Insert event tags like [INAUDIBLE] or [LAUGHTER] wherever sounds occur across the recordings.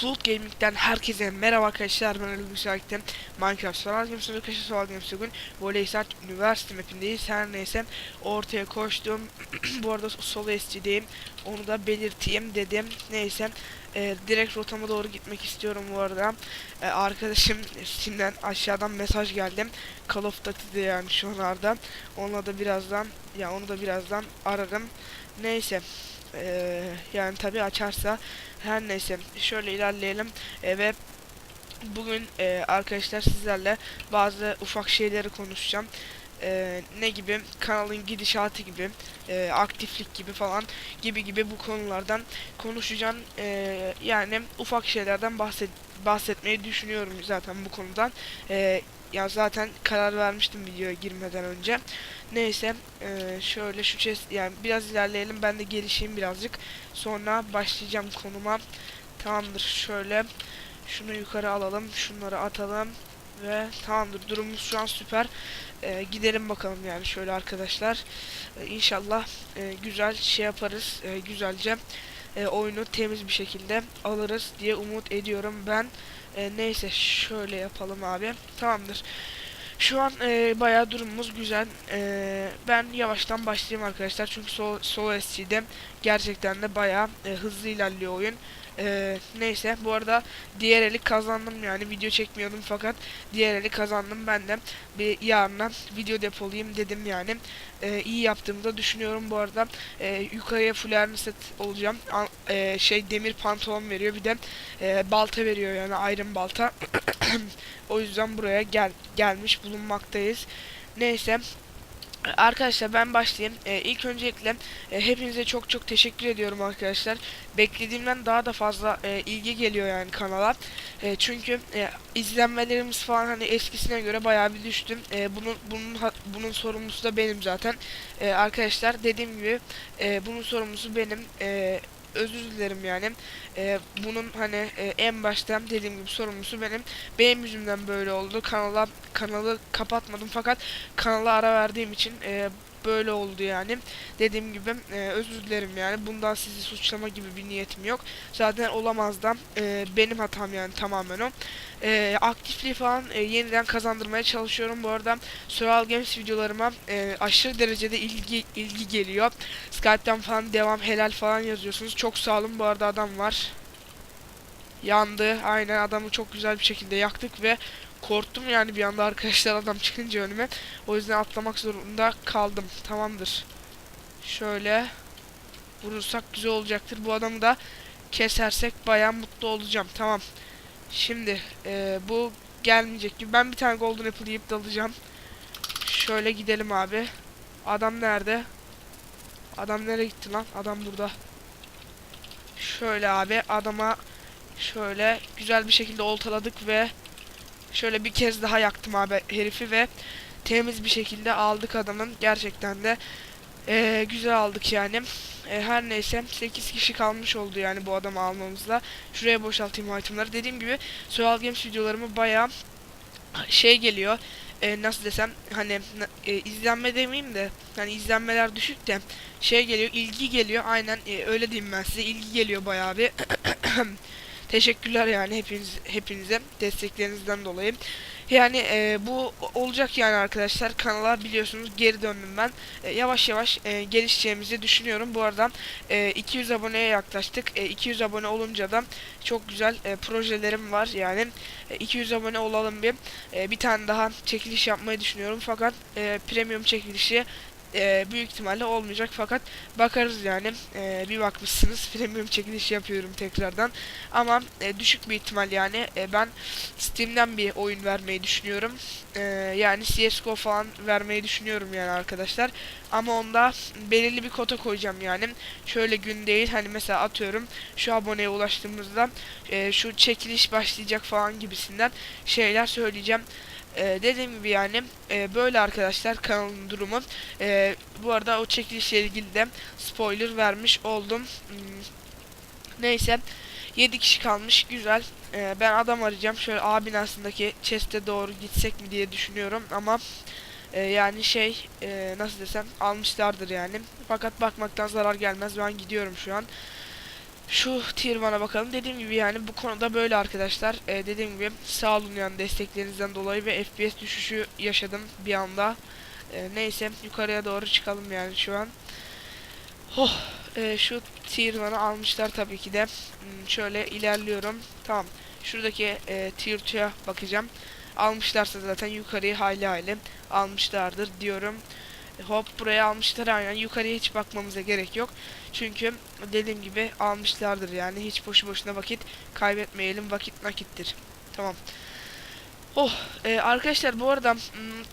Flood Gaming'den herkese merhaba arkadaşlar. Ben Ali Müsait'tim Minecraft Solar Games arkadaşlar Solar Games bugün? Voleysat Üniversite mapindeyiz. Her neyse ortaya koştum. [CLEARS THROAT] Bu arada solo SG'deyim onu da belirteyim dedim. Neyse e, direkt rotama doğru gitmek istiyorum bu arada. E, Arkadaşım Steam'den aşağıdan mesaj geldi. Call of Duty'de yani şu anlarda Onunla da birazdan ya onu da birazdan ararım. Neyse ee, yani tabi açarsa her neyse şöyle ilerleyelim. Ee, ve bugün e, arkadaşlar sizlerle bazı ufak şeyleri konuşacağım. Ee, ne gibi? Kanalın gidişatı gibi e, aktiflik gibi falan gibi gibi bu konulardan konuşacağım. Ee, yani ufak şeylerden bahset bahsetmeyi düşünüyorum zaten bu konudan. Ee, ya zaten karar vermiştim videoya girmeden önce Neyse eee, şöyle şu chest yani biraz ilerleyelim ben de gelişeyim birazcık. Sonra başlayacağım konuma. Tamamdır şöyle şunu yukarı alalım şunları atalım ve tamamdır durumumuz şu an süper. Eee, gidelim bakalım yani şöyle arkadaşlar. Eee, inşallah eee, güzel şey yaparız eee, güzelce eee, oyunu temiz bir şekilde alırız diye umut ediyorum ben. Eee, neyse şöyle yapalım abi tamamdır. Şu an e, bayağı durumumuz güzel. E, ben yavaştan başlayayım arkadaşlar çünkü Sol, Solo SC'de gerçekten de bayağı e, hızlı ilerliyor oyun. E, neyse bu arada diğer eli kazandım yani video çekmiyordum fakat diğer eli kazandım ben de bir yarına video depolayayım dedim yani. E, iyi yaptığımı da düşünüyorum bu arada. E, yukarıya full set olacağım. A, e, şey demir pantolon veriyor bir de e, balta veriyor yani iron balta. [COUGHS] O yüzden buraya gel gelmiş bulunmaktayız. Neyse. Arkadaşlar ben başlayayım. Ee, ilk öncelikle e, hepinize çok çok teşekkür ediyorum arkadaşlar. Beklediğimden daha da fazla e, ilgi geliyor yani kanala. E, çünkü e, izlenmelerimiz falan hani eskisine göre bayağı bir düştü. E, bunun bunun bunun sorumlusu da benim zaten. E, arkadaşlar dediğim gibi e, bunun sorumlusu benim. E, özür dilerim yani. E, bunun hani e, en başta dediğim gibi sorumlusu benim. Benim yüzümden böyle oldu. Kanala kanalı kapatmadım fakat kanala ara verdiğim için e, böyle oldu yani. Dediğim gibi e, özür dilerim yani. Bundan sizi suçlama gibi bir niyetim yok. Zaten olamaz da e, benim hatam yani tamamen o. E, aktifliği falan e, yeniden kazandırmaya çalışıyorum. Bu arada Survival Games videolarıma e, aşırı derecede ilgi ilgi geliyor. Skype'tan falan devam helal falan yazıyorsunuz. Çok sağ olun. Bu arada adam var. Yandı. Aynen adamı çok güzel bir şekilde yaktık ve korktum yani bir anda arkadaşlar adam [LAUGHS] çıkınca önüme. O yüzden atlamak zorunda kaldım. Tamamdır. Şöyle vurursak güzel olacaktır. Bu adamı da kesersek bayağı mutlu olacağım. Tamam. Şimdi e, bu gelmeyecek gibi. Ben bir tane golden apple yiyip dalacağım. Şöyle gidelim abi. Adam nerede? Adam nereye gitti lan? Adam burada. Şöyle abi adama şöyle güzel bir şekilde oltaladık ve şöyle bir kez daha yaktım abi herifi ve temiz bir şekilde aldık adamın. Gerçekten de eee, güzel aldık yani. E, her neyse 8 kişi kalmış oldu yani bu adamı almamızla. Şuraya boşaltayım itemları. Dediğim gibi Survival Games videolarımı bayağı şey geliyor. E, nasıl desem hani e, izlenme demeyeyim de hani izlenmeler düşük de şey geliyor ilgi geliyor aynen e, öyle diyeyim ben size ilgi geliyor bayağı bir [CLEARS THROAT] teşekkürler yani hepiniz hepinize desteklerinizden dolayı. Yani e, bu olacak yani arkadaşlar. Kanala biliyorsunuz geri döndüm ben. E, yavaş yavaş e, gelişeceğimizi düşünüyorum. Bu arada e, 200 aboneye yaklaştık. E, 200 abone olunca da çok güzel e, projelerim var. Yani e, 200 abone olalım bir. E, bir tane daha çekiliş yapmayı düşünüyorum. Fakat e, premium çekilişi e, büyük ihtimalle olmayacak. Fakat bakarız yani. E, bir bakmışsınız [LAUGHS] premium çekiliş yapıyorum tekrardan. Ama e, düşük bir ihtimal yani. E, ben Steam'den bir oyun vermeyi düşünüyorum. E, yani CSGO falan vermeyi düşünüyorum yani arkadaşlar. Ama onda belirli bir kota koyacağım yani. Şöyle gün değil hani mesela atıyorum şu aboneye ulaştığımızda e, şu çekiliş başlayacak falan gibisinden şeyler söyleyeceğim ee, dediğim gibi yani e, böyle arkadaşlar kanalın durumu. Ee, bu arada o çekilişle ilgili de spoiler vermiş oldum. Hmm, Neyse 7 kişi kalmış güzel. Ee, ben adam arayacağım. Şöyle A binasındaki chest'e doğru gitsek mi diye düşünüyorum ama e, yani şey e, nasıl desem almışlardır yani. Fakat bakmaktan zarar gelmez. Ben gidiyorum şu an. Şu tier 1'a bakalım. Dediğim gibi yani bu konuda böyle arkadaşlar. Ee, dediğim gibi sağ olun yani desteklerinizden dolayı ve FPS düşüşü yaşadım bir anda. Ee, neyse yukarıya doğru çıkalım yani şu an. Oh, e, şu tier 1'ı almışlar tabii ki de. Hmm, şöyle ilerliyorum. Tamam. Şuradaki e, tier 2'ye bakacağım. Almışlarsa zaten yukarıyı hayli hayli almışlardır diyorum. Hop buraya almışlar aynen. Yukarıya hiç bakmamıza gerek yok. Çünkü dediğim gibi almışlardır yani. Hiç boşu boşuna vakit kaybetmeyelim. Vakit nakittir. Tamam. Oh e, arkadaşlar bu arada hmm,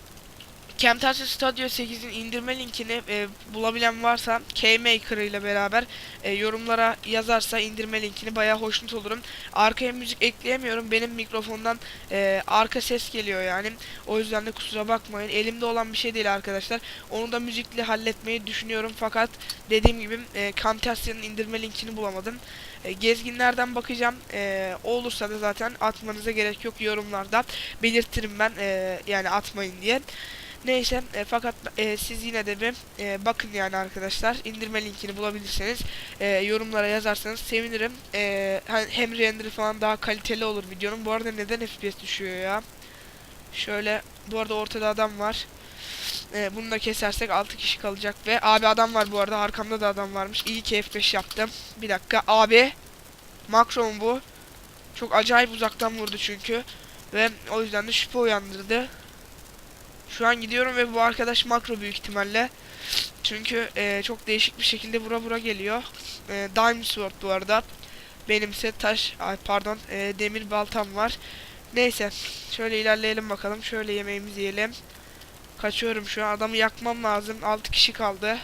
Camtasia Studio 8'in indirme linkini e, bulabilen varsa Kmaker ile beraber e, yorumlara yazarsa indirme linkini bayağı hoşnut olurum. Arkaya müzik ekleyemiyorum. Benim mikrofondan e, arka ses geliyor yani. O yüzden de kusura bakmayın. Elimde olan bir şey değil arkadaşlar. Onu da müzikle halletmeyi düşünüyorum fakat dediğim gibi e, Camtasia'nın indirme linkini bulamadım. E, gezginlerden bakacağım. E, olursa da zaten atmanıza gerek yok yorumlarda. Belirtirim ben e, yani atmayın diye. Neyse e, fakat e, siz yine de bir e, bakın yani arkadaşlar indirme linkini bulabilirseniz e, yorumlara yazarsanız sevinirim. E, hem- render falan daha kaliteli olur videonun. Bu arada neden FPS düşüyor ya? Şöyle bu arada ortada adam var. E, bunu da kesersek 6 kişi kalacak ve abi adam var bu arada arkamda da adam varmış. İyi ki F5 yaptım. Bir dakika abi makro mu bu? Çok acayip uzaktan vurdu çünkü ve o yüzden de şüphe uyandırdı. Şu an gidiyorum ve bu arkadaş makro büyük ihtimalle. Çünkü e, çok değişik bir şekilde vura vura geliyor. E, Diamond Sword bu arada. Benimse taş, ay pardon e, demir baltam var. Neyse şöyle ilerleyelim bakalım. Şöyle yemeğimizi yiyelim. Kaçıyorum şu an. Adamı yakmam lazım. 6 kişi kaldı.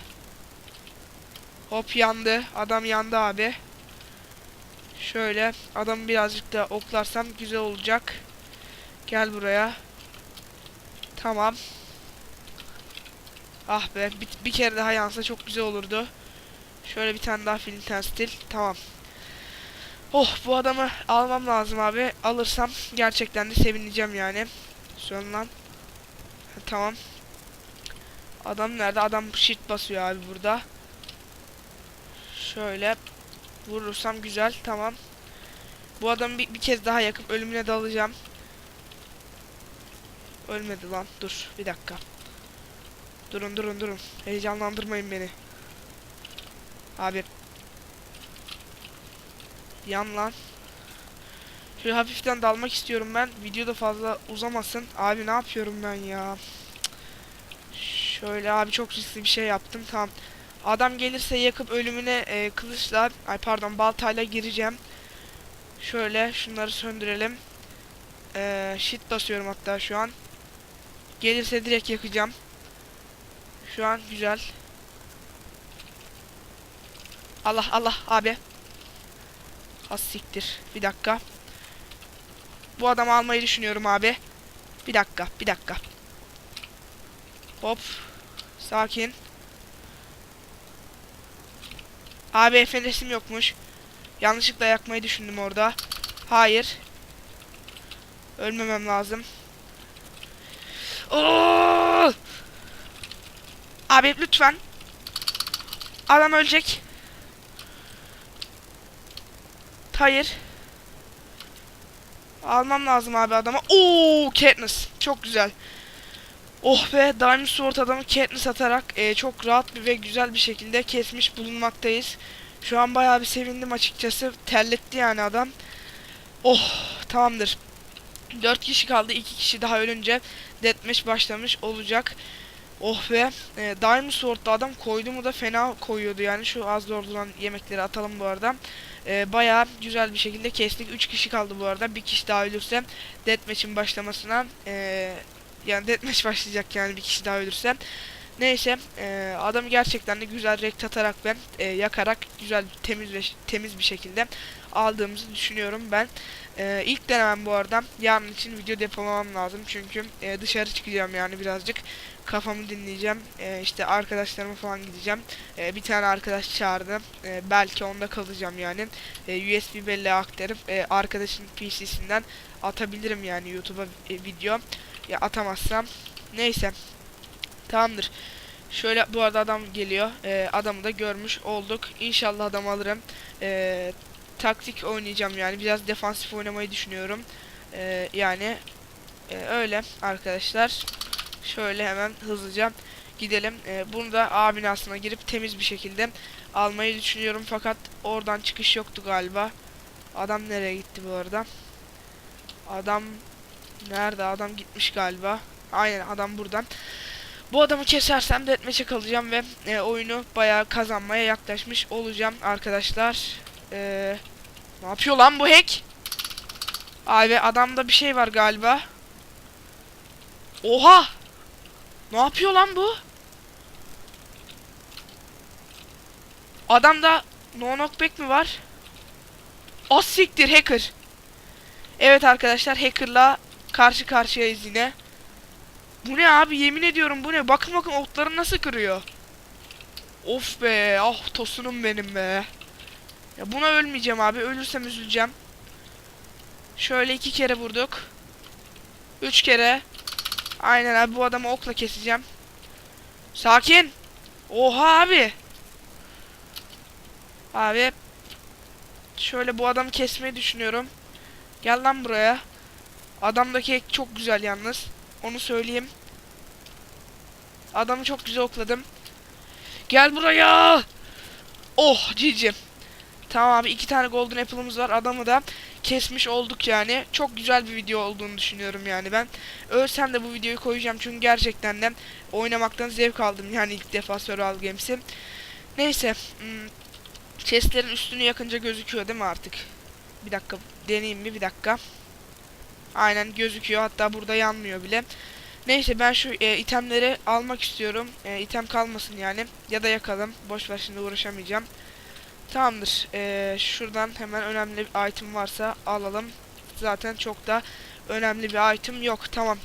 Hop yandı. Adam yandı abi. Şöyle adamı birazcık da oklarsam güzel olacak. Gel buraya. Tamam. Ah be bir, bir kere daha yansa çok güzel olurdu. Şöyle bir tane daha Flinten stil. Tamam. Oh bu adamı almam lazım abi. Alırsam gerçekten de sevineceğim yani. Sön lan. Tamam. Adam nerede? Adam shift basıyor abi burada. Şöyle vurursam güzel. Tamam. Bu adamı bir, bir kez daha yakıp ölümüne dalacağım. Ölmedi lan. Dur bir dakika. Durun durun durun. Heyecanlandırmayın beni. Abi. Yan lan. Şöyle hafiften dalmak istiyorum ben. Videoda fazla uzamasın. Abi ne yapıyorum ben ya? Şöyle abi çok riskli bir şey yaptım. Tamam. Adam gelirse yakıp ölümüne e, kılıçla, ay pardon baltayla gireceğim. Şöyle şunları söndürelim. E, shit basıyorum hatta şu an. Gelirse direkt yakacağım. Şu an güzel. Allah Allah abi. Az siktir. Bir dakika. Bu adamı almayı düşünüyorum abi. Bir dakika, bir dakika. Hop. Sakin. Abi efendim yokmuş. Yanlışlıkla yakmayı düşündüm orada. Hayır. Ölmemem lazım. Oo! Abi lütfen. Adam ölecek. Hayır. Almam lazım abi adama. Oo, Katniss. Çok güzel. Oh be, Diamond Sword adamı Katniss atarak e, çok rahat bir ve güzel bir şekilde kesmiş bulunmaktayız. Şu an bayağı bir sevindim açıkçası. Terletti yani adam. Oh, tamamdır. 4 kişi kaldı. 2 kişi daha ölünce deathmatch başlamış olacak. Oh be. E, Diamond Sword'da adam koydu mu da fena koyuyordu yani. Şu az doğrulan yemekleri atalım bu arada. E, bayağı güzel bir şekilde kestik. 3 kişi kaldı bu arada. Bir kişi daha ölürse deathmatch'in başlamasına e, yani deathmatch [LAUGHS] başlayacak yani bir kişi daha ölürse. Neyse e, adamı gerçekten de güzel rekt atarak ben e, yakarak güzel temiz ve temiz bir şekilde aldığımızı düşünüyorum ben. E, ilk denemem bu arada. Yarın için video depolamam lazım çünkü e, dışarı çıkacağım yani birazcık kafamı dinleyeceğim. E, işte arkadaşlarıma falan gideceğim. E, bir tane arkadaş çağırdı. E, belki onda kalacağım yani. E, USB belleğe aktarıp e, arkadaşın PC'sinden atabilirim yani YouTube'a e, video. Ya atamazsam neyse. Tamamdır. Şöyle bu arada adam geliyor. E, adamı da görmüş olduk. İnşallah adam alırım. E, taktik oynayacağım yani. Biraz defansif oynamayı düşünüyorum. Ee, yani e, öyle arkadaşlar. Şöyle hemen hızlıca gidelim. Ee, bunu da A binasına girip temiz bir şekilde almayı düşünüyorum. Fakat oradan çıkış yoktu galiba. Adam nereye gitti bu arada? Adam nerede? Adam gitmiş galiba. Aynen adam buradan. Bu adamı kesersem deathmatch'e kalacağım ve e, oyunu bayağı kazanmaya yaklaşmış olacağım arkadaşlar. E, ne yapıyor lan bu hack? Abi adamda bir şey var galiba. Oha! Ne yapıyor lan bu? Adamda no knockback mi var? Az siktir hacker. Evet arkadaşlar hackerla karşı karşıyayız yine. Bu ne abi yemin ediyorum bu ne? Bakın bakın otları nasıl kırıyor. Of be ah tosunum benim be. Ya buna ölmeyeceğim abi. Ölürsem üzüleceğim. Şöyle iki kere vurduk. Üç kere. Aynen abi bu adamı okla keseceğim. Sakin. Oha abi. Abi. Şöyle bu adamı kesmeyi düşünüyorum. Gel lan buraya. Adamdaki ek çok güzel yalnız. Onu söyleyeyim. Adamı çok güzel okladım. Gel buraya. Oh cicim. Tamam abi iki tane golden apple'ımız var. Adamı da kesmiş olduk yani. Çok güzel bir video olduğunu düşünüyorum yani ben. Ölsem de bu videoyu koyacağım çünkü gerçekten de oynamaktan zevk aldım yani ilk defa Survival Games'i. Neyse. Hmm, üstünü yakınca gözüküyor değil mi artık? Bir dakika deneyeyim mi bir dakika. Aynen gözüküyor hatta burada yanmıyor bile. Neyse ben şu e, itemleri almak istiyorum. E, item kalmasın yani. Ya da yakalım. Boş ver şimdi uğraşamayacağım. Tamamdır. E, şuradan hemen önemli bir item varsa alalım. Zaten çok da önemli bir item yok. Tamam.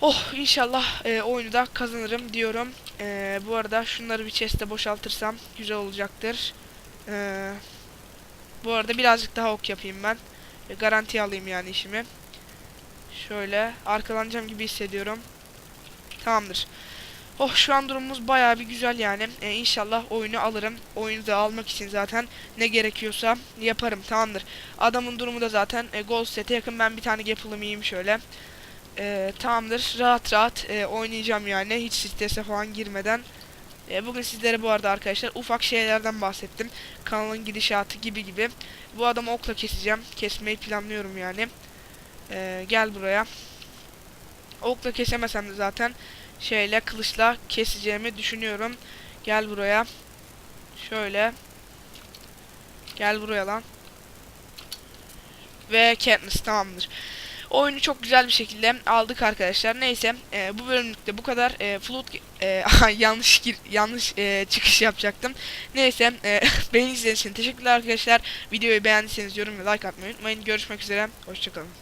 Oh inşallah e, oyunu da kazanırım diyorum. E, bu arada şunları bir chest'e boşaltırsam güzel olacaktır. E, bu arada birazcık daha ok yapayım ben. E, garanti alayım yani işimi. Şöyle arkalanacağım gibi hissediyorum. Tamamdır. Oh şu an durumumuz bayağı bir güzel yani. E, inşallah oyunu alırım. Oyunu da almak için zaten ne gerekiyorsa yaparım. Tamamdır. Adamın durumu da zaten e, gol sete yakın. Ben bir tane gapılım yiyeyim şöyle. E, tamamdır. Rahat rahat e, oynayacağım yani. Hiç strese falan girmeden. E, bugün sizlere bu arada arkadaşlar ufak şeylerden bahsettim. Kanalın gidişatı gibi gibi. Bu adamı okla keseceğim. Kesmeyi planlıyorum yani. Ee, gel buraya. Okla kesemesem de zaten şeyle kılıçla keseceğimi düşünüyorum. Gel buraya. Şöyle. Gel buraya lan. Ve Katniss tamamdır. Oyunu çok güzel bir şekilde aldık arkadaşlar. Neyse e, bu bölümlükte bu kadar. E, Flood e, [LAUGHS] yanlış gir, yanlış e, çıkış yapacaktım. Neyse e, [LAUGHS] beni izlediğiniz için teşekkürler arkadaşlar. Videoyu beğendiyseniz yorum ve like atmayı unutmayın. Görüşmek üzere. Hoşçakalın.